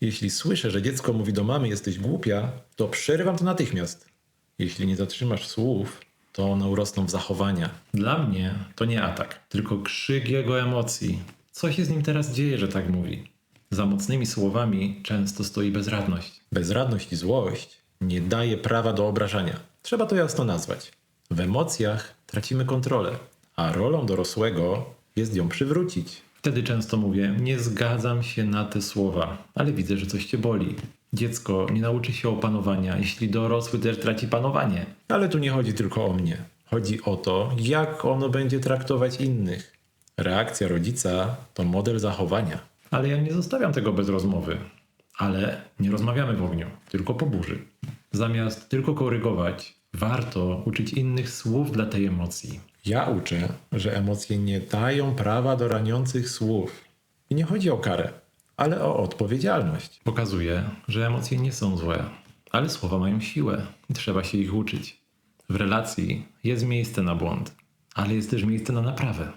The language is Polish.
Jeśli słyszę, że dziecko mówi do mamy jesteś głupia, to przerywam to natychmiast. Jeśli nie zatrzymasz słów, to one urosną w zachowania. Dla mnie to nie atak, tylko krzyk jego emocji. Co się z nim teraz dzieje, że tak mówi? Za mocnymi słowami często stoi bezradność. Bezradność i złość nie daje prawa do obrażania. Trzeba to jasno nazwać. W emocjach tracimy kontrolę, a rolą dorosłego jest ją przywrócić. Wtedy często mówię: Nie zgadzam się na te słowa, ale widzę, że coś cię boli. Dziecko nie nauczy się opanowania, jeśli dorosły też traci panowanie. Ale tu nie chodzi tylko o mnie. Chodzi o to, jak ono będzie traktować innych. Reakcja rodzica to model zachowania. Ale ja nie zostawiam tego bez rozmowy. Ale nie rozmawiamy w ogniu, tylko po burzy. Zamiast tylko korygować, warto uczyć innych słów dla tej emocji. Ja uczę, że emocje nie dają prawa do raniących słów. I nie chodzi o karę, ale o odpowiedzialność. Pokazuję, że emocje nie są złe, ale słowa mają siłę i trzeba się ich uczyć. W relacji jest miejsce na błąd, ale jest też miejsce na naprawę.